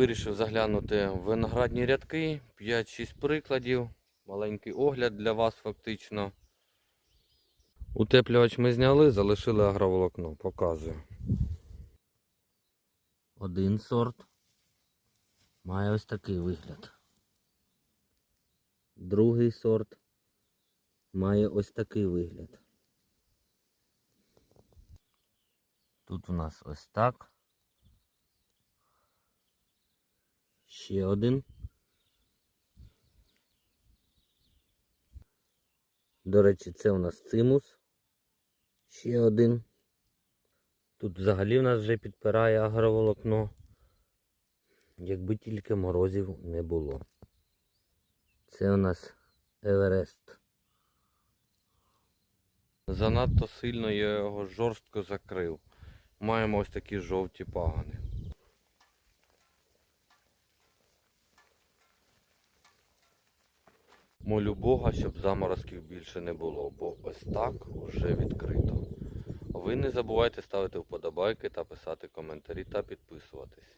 Вирішив заглянути в виноградні рядки, 5-6 прикладів, маленький огляд для вас фактично. Утеплювач ми зняли, залишили агроволокно, показую. Один сорт має ось такий вигляд. Другий сорт має ось такий вигляд. Тут у нас ось так. Ще один. До речі, це у нас цимус. Ще один. Тут взагалі у нас вже підпирає агроволокно. Якби тільки морозів не було. Це у нас Еверест. Занадто сильно я його жорстко закрив. Маємо ось такі жовті пагани. Молю Бога, щоб заморозків більше не було, бо ось так вже відкрито. Ви не забувайте ставити вподобайки та писати коментарі та підписуватись.